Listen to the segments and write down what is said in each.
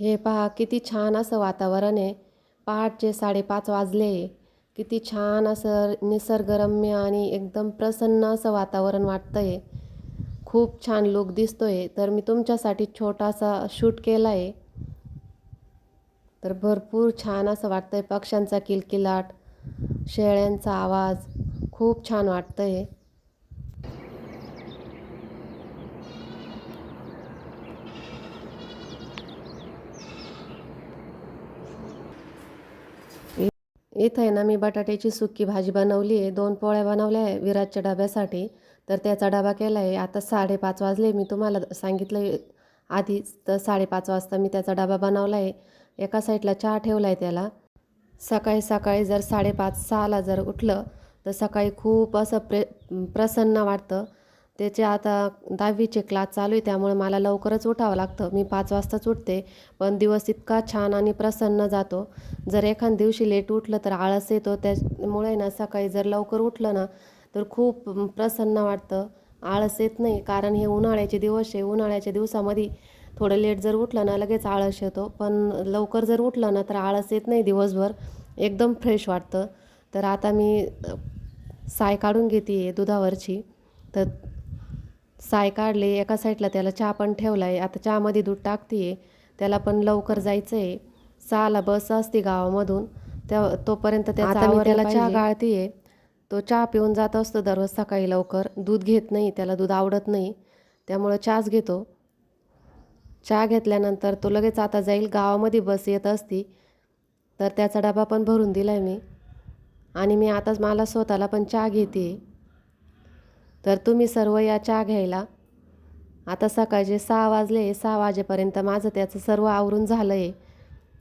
हे पहा किती छान असं वातावरण आहे. पहाटचे साडेपाच वाजले किती छान असं निसर्गरम्य आणि एकदम प्रसन्न असं वातावरण वाटतं आहे खूप छान लुक आहे तर मी तुमच्यासाठी छोटासा शूट केला आहे तर भरपूर छान असं वाटतं आहे पक्ष्यांचा किलकिलाट शेळ्यांचा आवाज खूप छान वाटतं आहे इथं आहे ना मी बटाट्याची सुकी भाजी बनवली आहे. दोन पोळ्या बनवल्या आहे विराजच्या डब्यासाठी. तर त्याचा डबा केला आहे. आता साडेपाच वाजले मी तुम्हाला सांगितलं आहे आधीच तर साडेपाच वाजता मी त्याचा डबा बनवला आहे. एका साईडला चहा ठेवला आहे त्याला. सकाळी सकाळी जर साडेपाच सहाला जर उठलं तर सकाळी खूप असं प्रे प्रसन्न वाटतं. त्याचे आता दहावीचे क्लास चालू आहे. त्यामुळे मला लवकरच उठावं लागतं. मी पाच वाजताच उठते. पण दिवस इतका छान आणि प्रसन्न जातो. जर एखाद दिवशी लेट उठलं तर आळस येतो त्यामुळे ना सकाळी जर लवकर उठलं ना तर खूप प्रसन्न वाटतं. आळस येत नाही कारण हे उन्हाळ्याचे दिवस आहे. उन्हाळ्याच्या दिवसामध्ये थोडं लेट जर उठलं ना लगेच आळस येतो. पण लवकर जर उठलं ना तर आळस येत नाही दिवसभर. एकदम फ्रेश वाटतं. तर आता मी साय काढून घेते आहे दुधावरची. तर साय काढली एका साईडला त्याला चहा पण ठेवला आहे आता चहामध्ये दूध टाकते आहे त्याला पण लवकर जायचं आहे सहाला बस असते गावामधून. त्या तोपर्यंत त्याचा मी त्याला चहा गाळते आहे तो चहा पिऊन जात असतो दररोज सकाळी लवकर. दूध घेत नाही त्याला दूध आवडत नाही. त्यामुळं चहाच घेतो. चहा घेतल्यानंतर तो लगेच आता जाईल गावामध्ये बस येत असती. तर त्याचा डबा पण भरून दिला आहे मी. आणि मी आताच मला स्वतःला पण चहा घेते तर तुम्ही सर्व या चहा घ्यायला. आता सकाळचे सहा वाजले सहा वाजेपर्यंत माझं त्याचं सर्व आवरून झालं आहे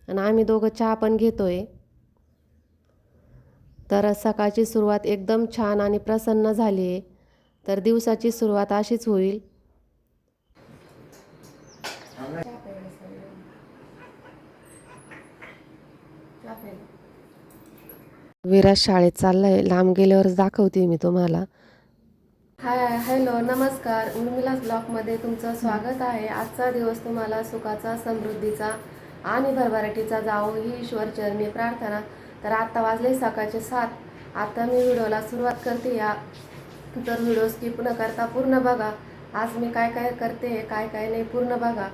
आणि आम्ही दोघं चहा पण घेतो आहे तर सकाळची सुरुवात एकदम छान आणि प्रसन्न झाली आहे. तर दिवसाची सुरुवात अशीच होईल. विराज शाळेत चाललाय. लांब गेल्यावरच दाखवते मी तुम्हाला. हाय हॅलो नमस्कार. उर्मिलास ब्लॉगमध्ये तुमचं स्वागत आहे. आजचा दिवस तुम्हाला सुखाचा समृद्धीचा आणि भरभराटीचा जावो ही ईश्वर चरणी प्रार्थना. तर आत्ता वाजले सकाळचे सात. आता मी व्हिडिओला सुरुवात करते या. तर व्हिडिओ स्किप न करता पूर्ण बघा. आज मी काय काय करते काय काय नाही पूर्ण बघा.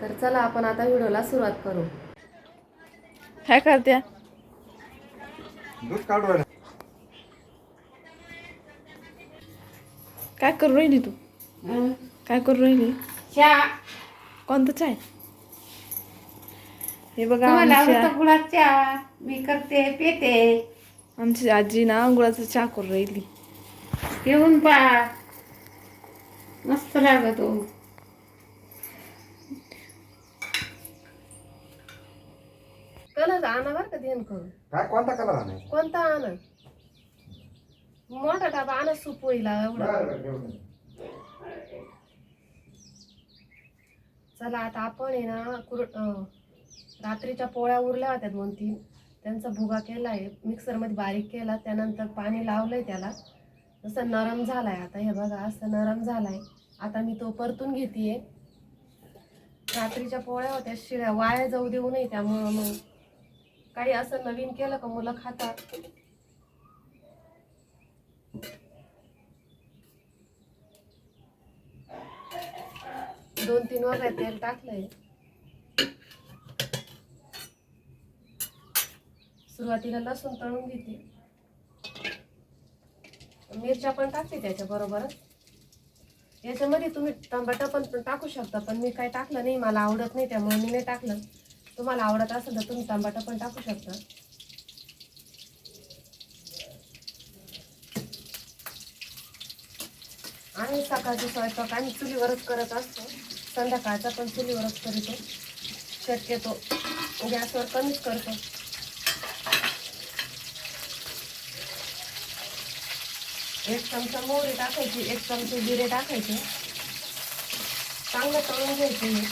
तर चला आपण आता व्हिडिओला सुरुवात करू. काय करत्या दूध काढू राहिला. काय करू राहिली तू? काय करू राहिली? कोणतं चाय हे बघा तुम्हाला आमची आवडतं गुळाचा चहा? मी करते पेते. आमची आजी ना गुळाचा चहा करू राहिली. घेऊन पा. मस्त लागतो कलर आणा बरं का ध्यान करून काय कोणता कलर आणायचा कोणता आणा? मोठा डबा आणा सूप होईल एवढा. चला आता आपण आहे ना कुर रात्रीच्या पोळ्या उरल्या होत्या दोन तीन. त्यांचा भुगा केला आहे मिक्सरमध्ये बारीक केला त्यानंतर पाणी लावलं आहे त्याला. जसं नरम झालाय आता हे बघा असं नरम झालाय. आता मी तो परतून घेते रात्रीच्या पोळ्या होत्या शिळ्या वाया जाऊ देऊ नये त्यामुळं मग काही असं नवीन केलं का मुलं खातात? दोन तीन वगैरे तेल टाकलंय. सुरुवातीला लसूण तळून घेते. मिरच्या पण टाकते त्याच्या बरोबरच. याच्यामध्ये तुम्ही टमाटर पण टाकू शकता पण मी काय टाकलं नाही मला आवडत नाही त्यामुळे मी नाही टाकलं. तुम्हाला आवडत असेल तर तुम्ही टमाटर पण टाकू शकता. आम्ही सकाळचा स्वयंपाक आम्ही चुलीवरच करत असतो. संध्याकाळचा पण चुलीवरच करतो. शक्यतो गॅसवर कमीच करतो. एक चमचा मोहरी टाकायची एक चमचे जिरे टाकायचे. चांगलं तळून घ्यायचे हे.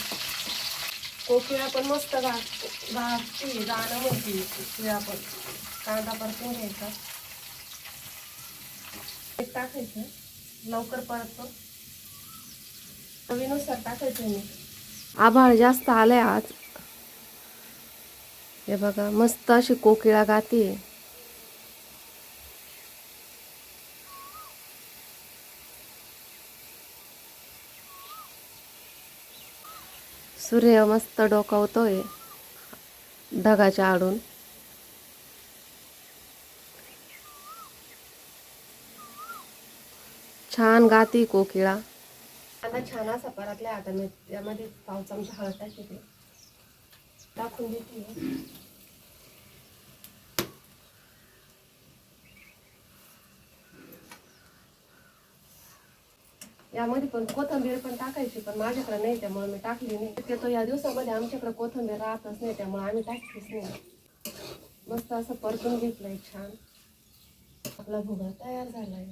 कोकिळा पण मस्त घा घासते गाणं होती कोकिळा पण कांदा परतून घ्यायचा. एक टाकायचं लवकर परततो चवीनुसार टाकायचं मी आभाळ जास्त आलंय आज. हे बघा मस्त अशी कोकिळा गाते सूर्य मस्त डोकावतोय ढगाच्या आडून. छान गाती कोकिळा. आता छान असा परतला आता मी त्यामध्ये पाव चमचा हळद टाकते. टाकून देते. यामध्ये पण कोथंबीर पण टाकायची पण माझ्याकडे नाही त्यामुळे मी टाकली नाही. शक्यतो या दिवसामध्ये आमच्याकडे कोथंबीर राहतच नाही त्यामुळे आम्ही टाकलीच नाही. मस्त असं परतून घेतलंय छान. आपला भुगा तयार झालाय.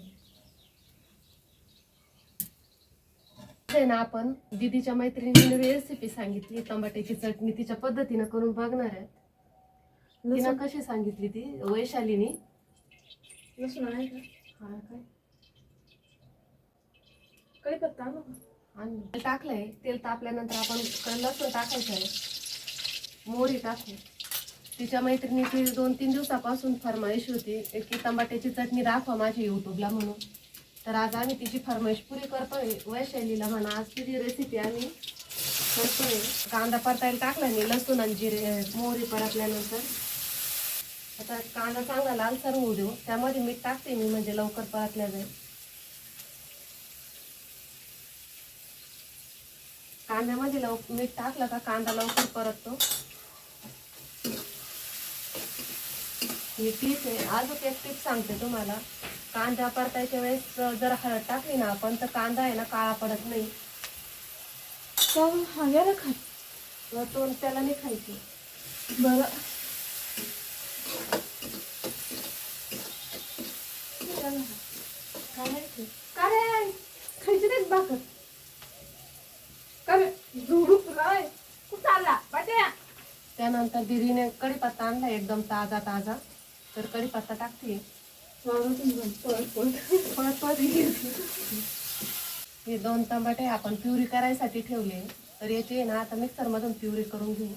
आहे ना आपण दीदीच्या मैत्रिणीने रेसिपी सांगितली टमाट्याची चटणी तिच्या पद्धतीनं करून बघणार आहे तिनं कशी सांगितली ती? वैशालीनी. लसूण आहे का? हा काय? कढीपत्ता आणू आणि तेल टाकलंय. तेल तापल्यानंतर आपण लसूण टाकायचं आहे. मोहरी टाकू. तिच्या मैत्रिणीची दोन तीन दिवसापासून फरमाईश होती. की टमाट्याची चटणी दाखवा माझ्या युट्यूबला म्हणून. तर आज आम्ही तिची फरमाईश पुरी करतोय. वैशालीला म्हणा आज तिची रेसिपी आम्ही करतोय. कांदा परतायला टाकला मी लसूण आणि जिरे मोहरी परतल्यानंतर. आता कांदा चांगला लालसर होऊ देऊ. त्यामध्ये मीठ टाकते मी म्हणजे लवकर परतल्या जाईल कांद्यामध्ये लव मीठ टाकलं का कांदा लवकर परततो. ही टीप आहे अजून एक टीप सांगते तुम्हाला. कांदा परतायच्या वेळेस जर हळद टाकली ना आपण तर कांदा आहे ना काळा पडत नाही. का हा या ना खात. व तो त्याला नाही खायची. बरं. काय खायची नाहीत भाकर का रे झुडूक राय कुठं चालला बाट्या त्यानंतर दिदीने कढीपत्ता आणला एकदम ताजा ताजा. तर कढीपत्ता टाकते. पळत पळत हे दोन टमाटे आपण प्युरी करायसाठी ठेवले. तर याची आहे ना आता मिक्सर मधून प्युरी करून घेऊ.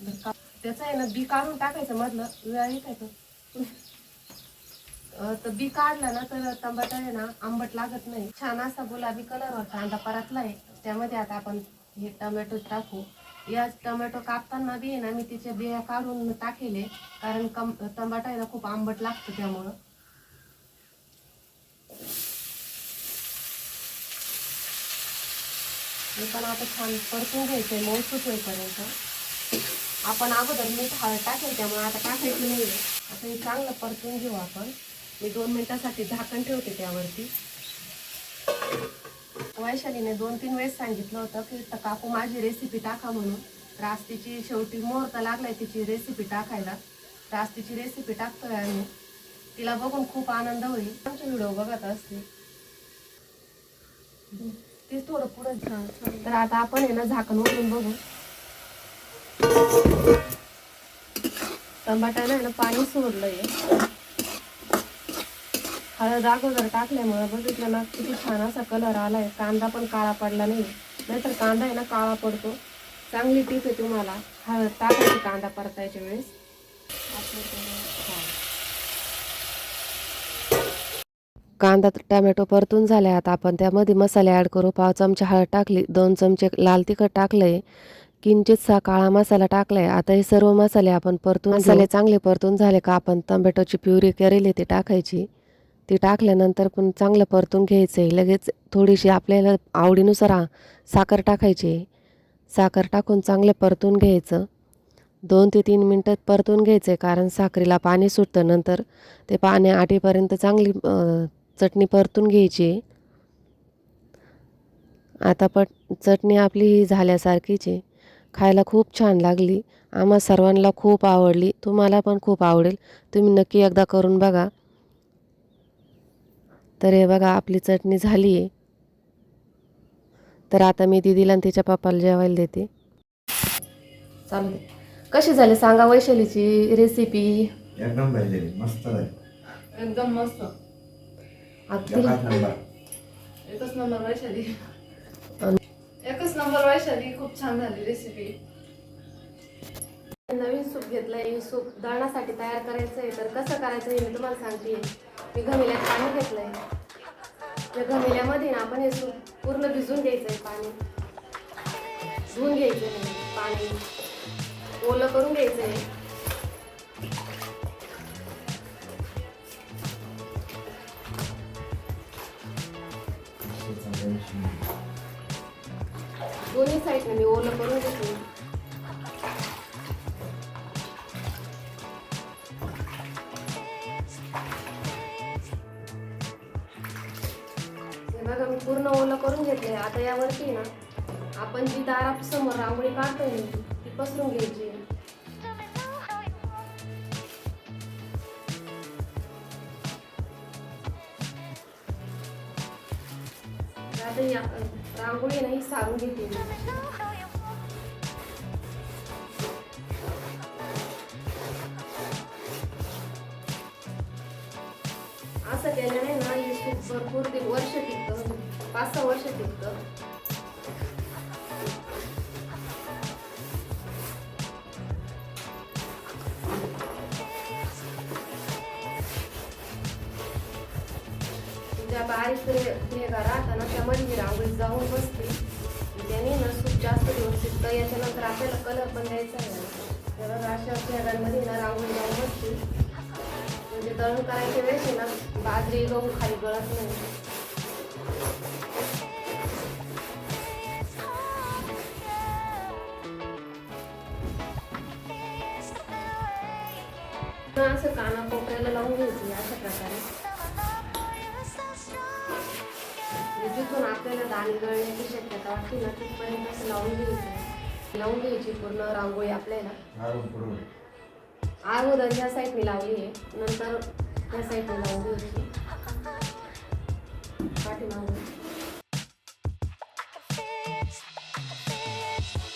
जर त्याचं आहे ना बी काढून टाकायचं मधलं. वेळा येत आहे तर बी काढला ना तर टमाटा आहे ना आंबट लागत नाही. छान असा गुलाबी कलर कांदा आहे त्यामध्ये आता आपण हे टमॅटो टाकू. या टोमॅटो कापताना बी ना मी तिच्या बिया काढून टाकेले. कारण कम टमाटा आहे ना खूप आंबट लागतं त्यामुळं. हे पण आता छान परतून घ्यायचंय मौसूत होईपर्यंत आपण अगोदर मीठ हळद टाकेल त्यामुळे आता टाकायचं नाही आता हे चांगलं परतून घेऊ आपण. मी दोन मिनिटासाठी झाकण ठेवते त्यावरती. वैशालीने दोन तीन वेळेस सांगितलं होतं की "त- काकू माझी रेसिपी टाका म्हणून. तर आज तिची शेवटी मुहूर्त लागलाय तिची रेसिपी टाकायला. तर आज तिची रेसिपी टाकतोय आम्ही. तिला बघून खूप आनंद होईल. आमचे व्हिडिओ बघत असते ते थोडं पुढे तर आता आपण आहे ना झाकण उघडून बघू. टमाट्याला आहे ना पाणी सोडलंय. हळद अगोदर टाकल्यामुळे बघितलं ना किती छान असा कलर आलाय. कांदा पण काळा पडला नाही. नाहीतर कांदा आहे ना काळा पडतो. चांगली टीप आहे तुम्हाला. हळद टाकायची कांदा परतायच्या वेळेस. कांदा टमॅटो परतून झाले. आता आपण त्यामध्ये मसाले ॲड करू. पाव चमचा हळद टाकली दोन चमचे लाल तिखट टाकलंय. किंचितसा काळा मसाला टाकलाय. आता हे सर्व मसाले आपण परतून मसाले चांगले परतून झाले का आपण टमॅटोची प्युरी करेली ती टाकायची. ती टाकल्यानंतर पण चांगलं परतून घ्यायचं आहे लगेच थोडीशी आपल्याला आवडीनुसार साखर टाकायची. साखर टाकून चांगलं परतून घ्यायचं. दोन ते तीन मिनटात परतून घ्यायचं आहे कारण साखरेला पाणी सुटतं. नंतर ते पाणी आठीपर्यंत चांगली चटणी परतून घ्यायची. आता पट चटणी आपली ही झाल्यासारखीच आहे. खायला खूप छान लागली. आम्हा सर्वांना खूप आवडली. तुम्हाला पण खूप आवडेल. तुम्ही नक्की एकदा करून बघा. तर हे बघा आपली चटणी झाली. आहे तर आता मी दिदीला आणि तिच्या पप्पाला जेवायला देते. चालेल कशी झाली सांगा वैशालीची रेसिपी एकदम मस्त आहे एकदम मस्त. अगदी एकाच नंबर. एकच नंबर वैशाली. एकच नंबर वैशाली खूप छान झाली रेसिपी नवीन सूप घेतलंय हे सूप दळण्यासाठी तयार करायचं आहे तर कसं करायचं हे मी तुम्हाला सांगते. मी घमिल्यात पाणी घेतलंय. या घमिल्यामध्ये ना आपण हे पूर्ण भिजून घ्यायचं आहे पाणी. धुवून घ्यायचं आहे पाणी. ओलं करून घ्यायचं आहे दोन्ही साईडने मी ओलं करून घेतो समोर रांगोळी काढतोय मी ती पसरून घ्यायची. रांगोळी नाही सारून घेते मी असं केल्याने ना हे सूप भरपूर ते वर्ष टिकतं पाच सहा वर्ष टिकतं. बारीक भेगा राहतात ना त्यामध्ये ही रांगोळी जाऊन बसते त्याने ना सूप जास्त दिवस टिकतं याच्यानंतर आपल्याला कलर पण द्यायचा आहे त्या बघा अशा भेगांमध्ये ना रांगोळी जाऊन बसते म्हणजे दळण करायच्या वेळेस ना बाजरी गहू खाली गळत नाही. असं काना कोपऱ्याला लावून घ्यायची अशा प्रकारे. जिथून आपल्याला दाणे गळण्याची शक्यता वाटते ना तिथपर्यंत असं लावून घ्यायचं लावून घ्यायची पूर्ण रांगोळी आपल्याला. अगोदर ह्या साईडने लावली आहे नंतर ह्या साईडने लावून घ्यायची. पाठीमागून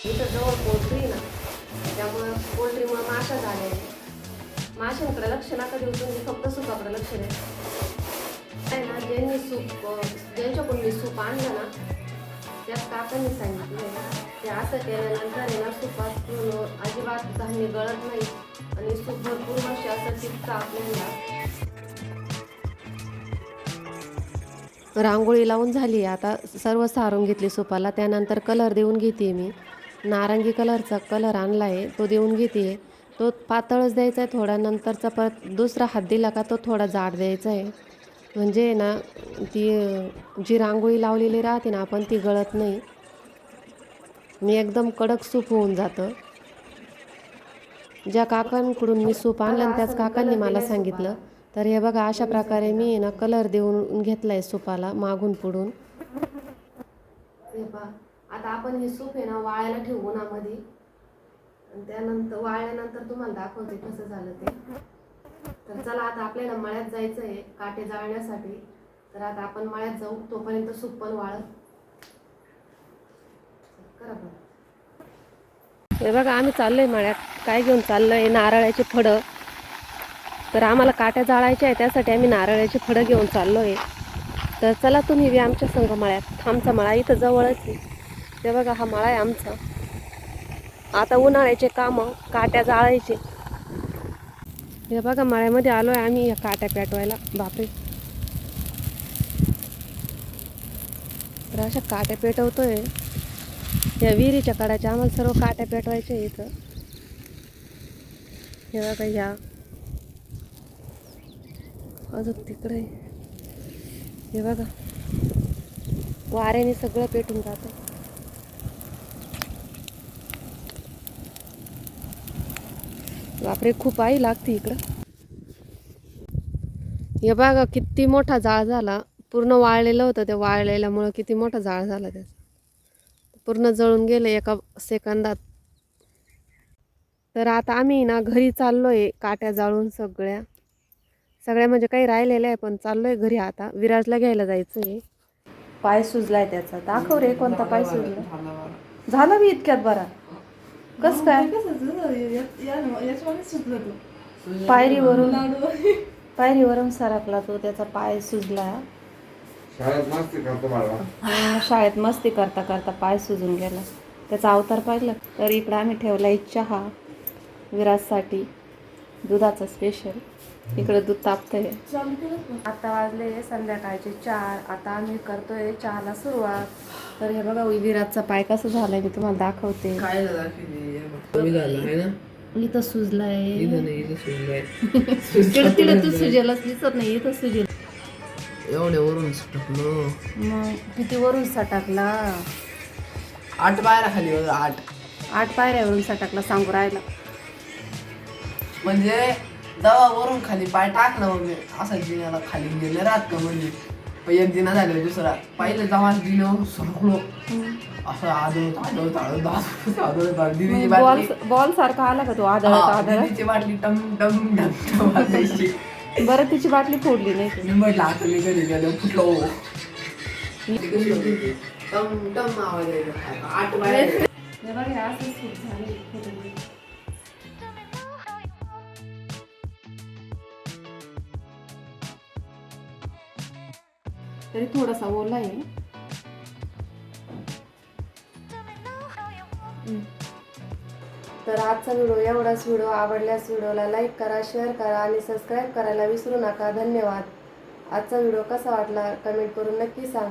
इथं जवळ पोल्ट्री ना त्यामुळं पोल्ट्रीमुळे माशा झाल्या आहेत. माशांकडे लक्ष नका देऊ तुम्ही फक्त सुपाकडे लक्ष द्या. आहे ना ज्यांनी सूप ज्यांच्याकडून मी सूप आणलं ना त्या काकांनी सांगितलं ते असं केल्यानंतर आहे ना अजिबात धान्य गळत नाही आणि सूप भरपूर वर्ष असं टिकतं आपल्याला रांगोळी लावून झाली. आता सर्व सारून घेतली सुपाला. त्यानंतर कलर देऊन घेते मी. नारंगी कलरचा कलर आणला आहे तो देऊन घेते. तो पातळच द्यायचा आहे थोडा. नंतरचा परत दुसरा हात दिला का तो थोडा जाड द्यायचा आहे म्हणजे ना ती जी रांगोळी लावलेली राहते ना आपण ती गळत नाही. मी एकदम कडक सूप होऊन जातं. ज्या काकांकडून मी सूप आणलं ना त्याच काकांनी मला सांगितलं तर हे बघा अशा प्रकारे मी ना कलर देऊन घेतलाय सूपाला मागून पुढून. आता आपण हे सूप आहे ना वाळायला ठेवू उन्हामध्ये. आणि त्यानंतर वाळल्यानंतर तुम्हाला दाखवते कसं झालं ते. तर चला आता आपल्याला मळ्यात जायचं आहे काटे जाळण्यासाठी. तर आता आपण मळ्यात जाऊ तोपर्यंत सूप पण वाळत. करा हे बघा आम्ही चाललोय मळ्यात. काय घेऊन चाललोय? नारळाचे फडं. तर आम्हाला काट्या जाळायच्या आहे त्यासाठी आम्ही नारळाची फडं घेऊन चाललोय. तर चला तुम्ही बी आमच्या संघ मळ्यात. आमचा मळा इथं जवळच आहे. ते बघा हा मळा आहे आमचा. आता उन्हाळ्याचे कामं काट्या जाळायचे. हे बघा मळ्यामध्ये आहे आम्ही या काट्या पेटवायला. बापरे. तर अशा काट्या पेटवतोय. या विहिरीच्या कडाच्या आम्हाला सर्व काट्या पेटवायच्या इथं. हे बघा या. अजून तिकडे. हे बघा. वाऱ्याने सगळं पेटून जातं बापरे खूप आई लागते इकडं. हे बघा किती मोठा जाळ झाला. पूर्ण वाळलेलं होतं ते वाळलेल्यामुळं किती मोठा जाळ झाला त्याचा. पूर्ण जळून गेलं एका सेकंदात. तर आता आम्ही ना घरी चाललोय काट्या जाळून सगळ्या. सगळ्या म्हणजे काही राहिलेल्या आहे पण चाललोय घरी आता. विराजला घ्यायला जायचं आहे पाय सुजलाय त्याचा. दाखव रे कोणता पाय सुजला. झाला मी इतक्यात बरा. कस काय? पायरीवरून पायरीवरून सरकला तो त्याचा पाय सुजला. शाळेत मस्ती करतो हा, करता करता पाय सुजून गेला. त्याचा अवतार पाहिलं. तर इकडं आम्ही ठेवलाय चहा विराजसाठी दुधाचं स्पेशल इकडे दूध केलं का? आता वाजले संध्याकाळचे चार आता आम्ही करतोय चहाला सुरुवात. तर हे बघा विराजचा पाय कसं झालाय मी तुम्हाला दाखवते. काय दाखवली कमी झालं आहे ना? इथं सुजलाय. इथं नाही इथं सुंदर तिकडे तिकडे तू सुजेलच दिसत नाही इथं सुजेल. एवढ्या वरून सुटलो मग किती वरून सटाकला? आठ बाहेर खाली आठ. आठ पायऱ्यावरून सटाकला सांगू राहिला. म्हणजे दवा वरून खाली पाय टाकला मग मी असा जिन्याला खाली गेले राहत का म्हणजे एक जिना झाले दुसरा. पहिले जेव्हा जिन्यावर सरकलो. असं आदळत आदळत आदळत आदळत आदळत आदळत. दिदीची बॉल बाटली. बॉल सारखा आला का तो आदळत हा, आदळत? दिदीची बाटली टम टम टम टम वाजायची. बरं तिची बाटली फोडली नाही का? मी म्हटलं आता मी घरी गेलो फुटलो. टम टम आवाज यायचा. आठ बाहेर हे बघ, हे असंच खूप झालंय. तरी थोडासा ओला आहे. तर आजचा व्हिडिओ एवढाच व्हिडिओ आवडल्यास व्हिडिओला लाईक करा शेअर करा आणि सबस्क्राईब करायला विसरू नका. धन्यवाद. आजचा व्हिडिओ कसा वाटला कमेंट करून नक्की सांगा.